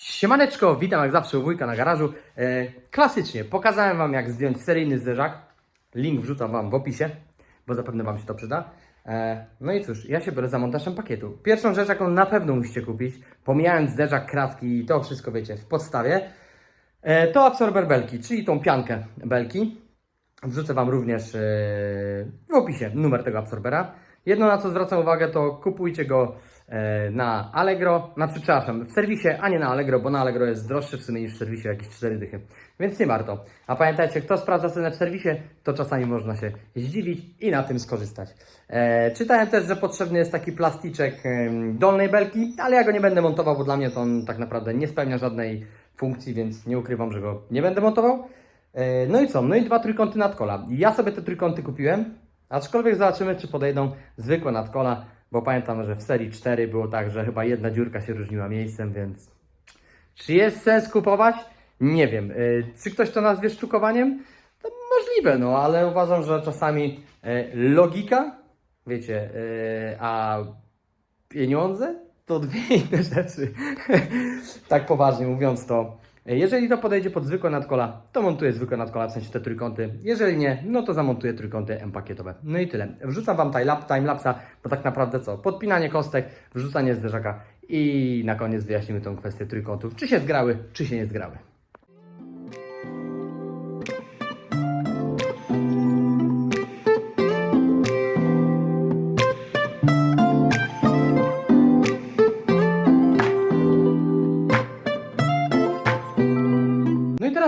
Siemaneczko, witam jak zawsze u wujka na garażu. E, klasycznie, pokazałem Wam jak zdjąć seryjny zderzak. Link wrzucam Wam w opisie, bo zapewne Wam się to przyda. E, no i cóż, ja się biorę za montażem pakietu. Pierwszą rzecz, jaką na pewno musicie kupić, pomijając zderzak, kratki i to wszystko wiecie w podstawie, e, to absorber belki, czyli tą piankę belki. Wrzucę Wam również e, w opisie numer tego absorbera. Jedno na co zwracam uwagę to kupujcie go na Allegro, znaczy przepraszam, w serwisie, a nie na Allegro, bo na Allegro jest droższy w sumie niż w serwisie jakieś 4 dychy. Więc nie warto. A pamiętajcie, kto sprawdza cenę w serwisie, to czasami można się zdziwić i na tym skorzystać. E, czytałem też, że potrzebny jest taki plasticzek dolnej belki, ale ja go nie będę montował, bo dla mnie to on tak naprawdę nie spełnia żadnej funkcji, więc nie ukrywam, że go nie będę montował. E, No i co? No i dwa trójkąty nadkola. Ja sobie te trójkąty kupiłem, aczkolwiek zobaczymy, czy podejdą zwykłe nadkola, bo pamiętam, że w serii 4 było tak, że chyba jedna dziurka się różniła miejscem, więc czy jest sens kupować? Nie wiem. E, Czy ktoś to nazwie sztukowaniem? To możliwe, no, ale uważam, że czasami e, logika, wiecie, e, a pieniądze to dwie inne rzeczy. tak poważnie mówiąc to. Jeżeli to podejdzie pod zwykłe nadkola, to montuję zwykłe nadkola, w sensie te trójkąty. Jeżeli nie, no to zamontuję trójkąty M-pakietowe. No i tyle. Wrzucam Wam timelap- timelapsa, bo tak naprawdę co? Podpinanie kostek, wrzucanie zderzaka i na koniec wyjaśnimy tą kwestię trójkątów. Czy się zgrały, czy się nie zgrały.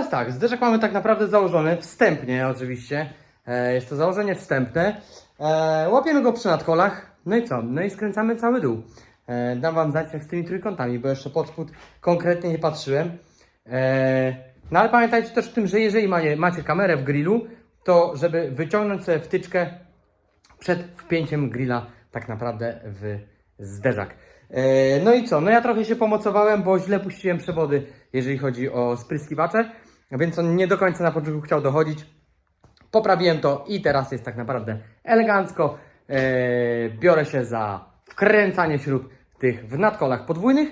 Teraz tak, zderzak mamy tak naprawdę założony, wstępnie oczywiście. E, jest to założenie wstępne. E, łapiemy go przy nadkolach. No i co? No i skręcamy cały dół. E, dam Wam znać jak z tymi trójkątami, bo jeszcze pod spód konkretnie nie patrzyłem. E, no ale pamiętajcie też w tym, że jeżeli macie, macie kamerę w grillu, to żeby wyciągnąć sobie wtyczkę przed wpięciem grilla tak naprawdę w zderzak. E, No i co? No ja trochę się pomocowałem, bo źle puściłem przewody, jeżeli chodzi o spryskiwacze, więc on nie do końca na początku chciał dochodzić. Poprawiłem to i teraz jest tak naprawdę elegancko. E, Biorę się za wkręcanie śrub tych w nadkolach podwójnych.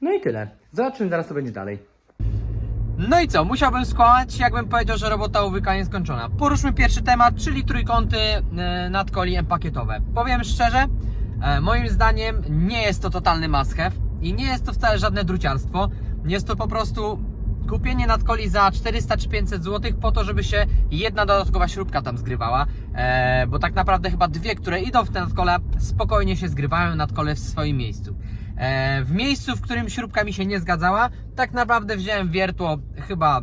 No i tyle. Zobaczymy zaraz co będzie dalej. No i co, musiałbym skłamać, jakbym powiedział, że robota uwyka nieskończona. Poruszmy pierwszy temat, czyli trójkąty e, nadkoli M-pakietowe. Powiem szczerze, e, moim zdaniem nie jest to totalny must have i nie jest to wcale żadne druciarstwo. Jest to po prostu kupienie nadkoli za 400 czy 500 zł po to, żeby się jedna dodatkowa śrubka tam zgrywała, e, bo tak naprawdę chyba dwie, które idą w te nadkole, spokojnie się zgrywają nadkole w swoim miejscu. E, w miejscu, w którym śrubka mi się nie zgadzała, tak naprawdę wziąłem wiertło chyba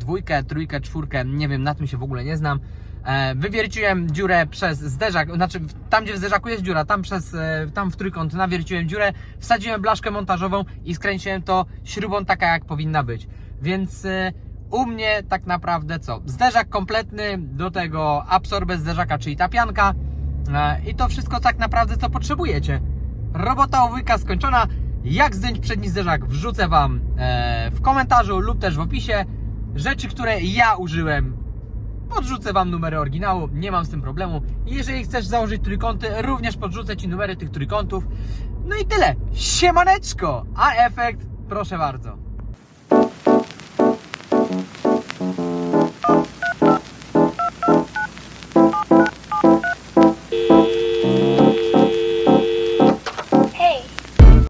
dwójkę, trójkę, czwórkę, nie wiem, na tym się w ogóle nie znam. E, wywierciłem dziurę przez zderzak, znaczy tam gdzie w zderzaku jest dziura, tam przez, e, tam w trójkąt nawierciłem dziurę, wsadziłem blaszkę montażową i skręciłem to śrubą taka jak powinna być. Więc e, u mnie tak naprawdę co? Zderzak kompletny, do tego absorbent zderzaka, czyli ta pianka i to wszystko tak naprawdę co potrzebujecie. Robota owyka skończona. Jak zdjąć przedni zderzak wrzucę Wam w komentarzu lub też w opisie. Rzeczy, które ja użyłem, podrzucę Wam numery oryginału, nie mam z tym problemu. Jeżeli chcesz założyć trójkąty, również podrzucę Ci numery tych trójkątów. No i tyle. Siemaneczko! A efekt, proszę bardzo.